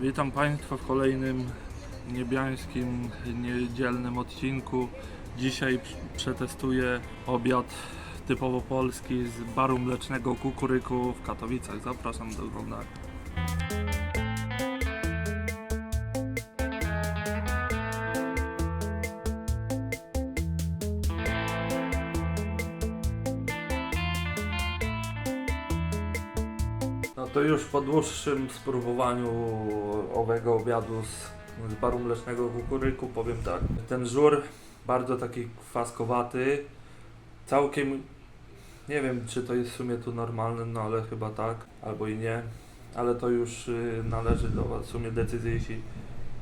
Witam Państwa w kolejnym niebiańskim niedzielnym odcinku. Dzisiaj pr- przetestuję obiad typowo polski z baru mlecznego Kukuryku w Katowicach. Zapraszam do oglądania. To już po dłuższym spróbowaniu owego obiadu z, z baru mlecznego kukuryku powiem tak. Ten żur bardzo taki kwaskowaty. Całkiem nie wiem czy to jest w sumie tu normalne, no ale chyba tak, albo i nie. Ale to już y, należy do Was w sumie decyzji, jeśli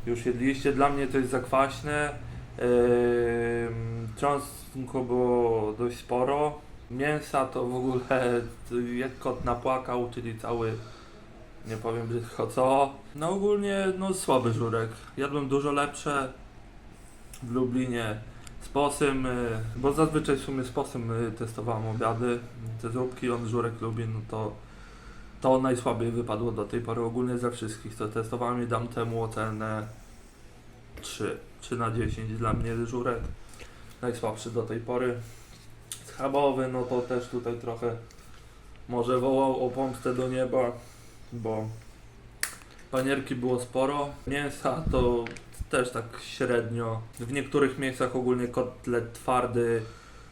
już jedliście. Dla mnie to jest za kwaśne. Ym, Cząstku było dość sporo. Mięsa to w ogóle jak kot napłakał, czyli cały, nie powiem brzydko co. No ogólnie no słaby żurek. Jadłem dużo lepsze w Lublinie z posym, y, bo zazwyczaj w sumie z posym y, testowałem obiady. Te zupki, on żurek lubi, no to to najsłabiej wypadło do tej pory ogólnie ze wszystkich, co testowałem i dam temu ocenę 3. 3 na 10 dla mnie żurek. Najsłabszy do tej pory. Schabowy, no to też tutaj trochę może wołał o pomstę do nieba, bo panierki było sporo. Mięsa to też tak średnio. W niektórych miejscach ogólnie kotlet twardy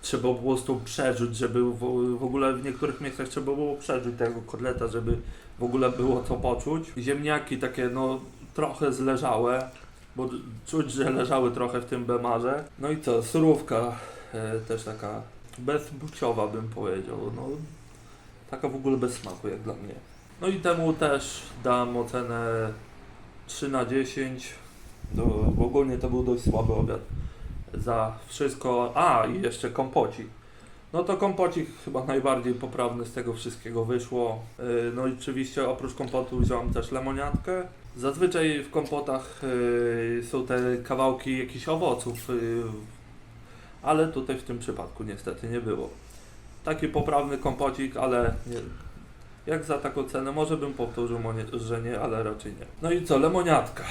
trzeba było po prostu przeżyć, żeby w, ogóle w niektórych miejscach trzeba było przeżyć tego kotleta, żeby w ogóle było to poczuć. Ziemniaki takie no trochę zleżałe, bo czuć, że leżały trochę w tym bemarze. No i co, surówka e, też taka bezbuciowa bym powiedział, no taka w ogóle bez smaku jak dla mnie. No i temu też dam ocenę 3 na 10. No, ogólnie to był dość słaby obiad. Za wszystko. A, i jeszcze kompocik. No to kompocik chyba najbardziej poprawny z tego wszystkiego wyszło. Yy, No i oczywiście oprócz kompotu wziąłem też lemoniatkę. Zazwyczaj w kompotach yy, są te kawałki jakichś owoców, yy, ale tutaj w tym przypadku niestety nie było. Taki poprawny kompocik, ale nie, jak za taką cenę, może bym powtórzył, że nie, ale raczej nie. No i co, lemoniatka.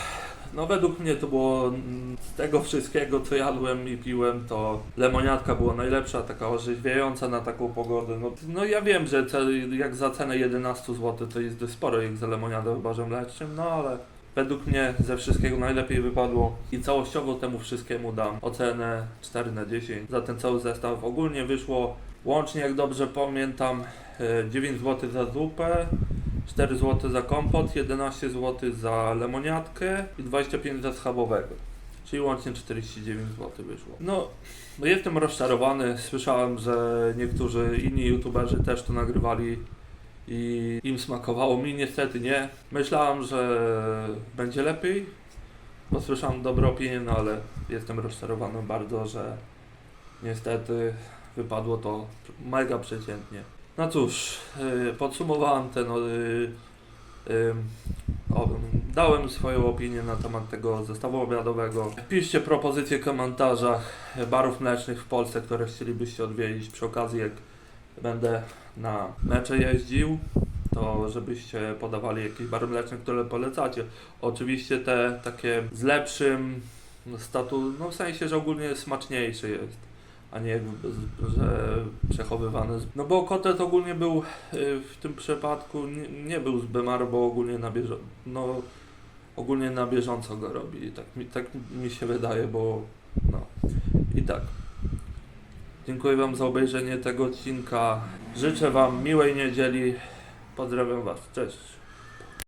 No według mnie to było mm, z tego wszystkiego, co jadłem i piłem, to lemoniatka była najlepsza, taka orzeźwiająca na taką pogodę. No, no ja wiem, że jak za cenę 11 zł to jest dość sporo jak za lemoniadę w barze mlecznym, no ale według mnie ze wszystkiego najlepiej wypadło i całościowo temu wszystkiemu dam ocenę 4 na 10 za ten cały zestaw. Ogólnie wyszło łącznie, jak dobrze pamiętam, e, 9 zł za zupę, 4 zł za kompot, 11 zł za lemoniatkę i 25 za schabowego. Czyli łącznie 49 zł wyszło. No, no jestem rozczarowany. Słyszałem, że niektórzy inni youtuberzy też to nagrywali i im smakowało. Mi niestety nie. Myślałem, że będzie lepiej, bo słyszałem dobre opinie, no ale jestem rozczarowany bardzo, że niestety wypadło to mega przeciętnie. No cóż, yy, podsumowałem ten. Yy, o, dałem swoją opinię na temat tego zestawu obiadowego. Piszcie propozycje w komentarzach barów mlecznych w Polsce, które chcielibyście odwiedzić przy okazji, jak będę na mecze jeździł. To żebyście podawali jakieś bary mleczne, które polecacie. Oczywiście te takie z lepszym statu, no w sensie, że ogólnie smaczniejszy jest a nie że przechowywany. z- No bo kotlet ogólnie był y, w tym przypadku, nie, nie był z Bemaru, bo ogólnie na bieżąco, no ogólnie na bieżąco go robi, tak mi, tak mi się wydaje, bo no i tak. Dziękuję Wam za obejrzenie tego odcinka. Życzę Wam miłej niedzieli. Pozdrawiam Was. Cześć.